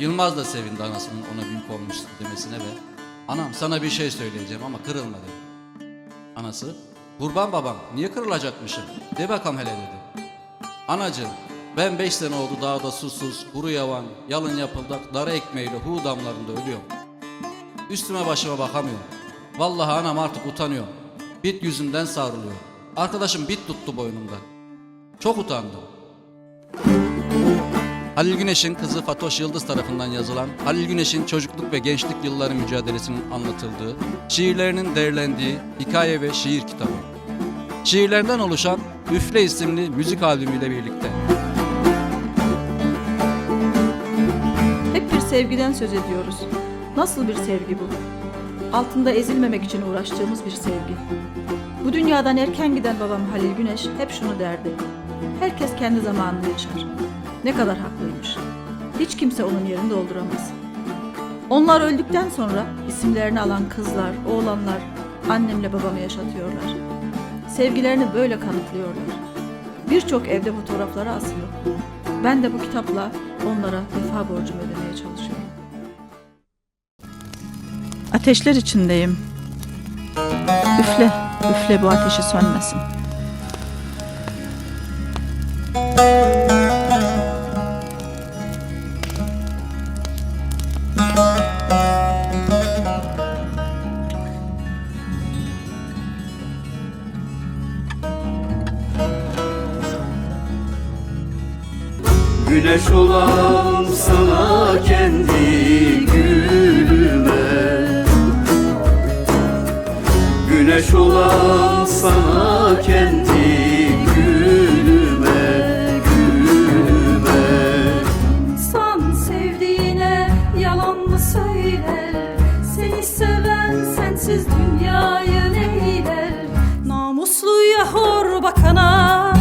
Yılmaz da sevindi anasının ona büyük olmuş demesine ve anam sana bir şey söyleyeceğim ama kırılma dedi. Anası kurban babam niye kırılacakmışım de bakalım hele dedi. Anacığım ben beş sene oldu dağda susuz, kuru yavan, yalın yapıldak, dara ekmeğiyle hu damlarında ölüyorum. Üstüme başıma bakamıyorum. Vallahi anam artık utanıyor. Bit yüzümden savruluyor. Arkadaşım bit tuttu boynumdan. Çok utandım. Halil Güneş'in kızı Fatoş Yıldız tarafından yazılan, Halil Güneş'in çocukluk ve gençlik yılları mücadelesinin anlatıldığı, şiirlerinin değerlendiği hikaye ve şiir kitabı. Şiirlerden oluşan Üfle isimli müzik albümüyle birlikte. Hep bir sevgiden söz ediyoruz. Nasıl bir sevgi bu? Altında ezilmemek için uğraştığımız bir sevgi. Bu dünyadan erken giden babam Halil Güneş hep şunu derdi. Herkes kendi zamanını yaşar. Ne kadar haklıymış. Hiç kimse onun yerini dolduramaz. Onlar öldükten sonra isimlerini alan kızlar, oğlanlar annemle babamı yaşatıyorlar. Sevgilerini böyle kanıtlıyorlar. Birçok evde fotoğrafları asılı. Ben de bu kitapla onlara vefa borcumu ödemeye çalışıyorum. Ateşler içindeyim. Üfle, üfle bu ateşi sönmesin. Güneş olan sana kendi gülüme. Güneş olan sana kendi söyler? Seni seven sensiz dünyayı neyler? Namusluya hor bakana,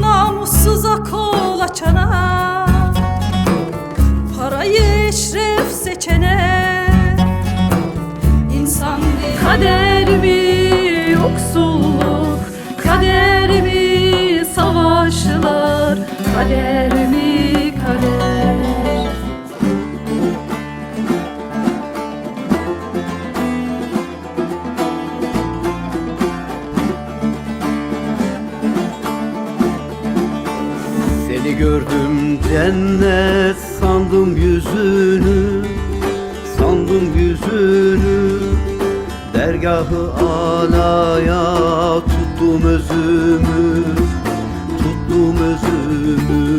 namussuza kol açana, parayı eşref seçene. İnsan değil. Kader mi yoksulluk, kader mi savaşlar, kader mi gördüm cennet sandım yüzünü Sandım yüzünü. Dergahı alaya tuttum özümü Tuttum özümü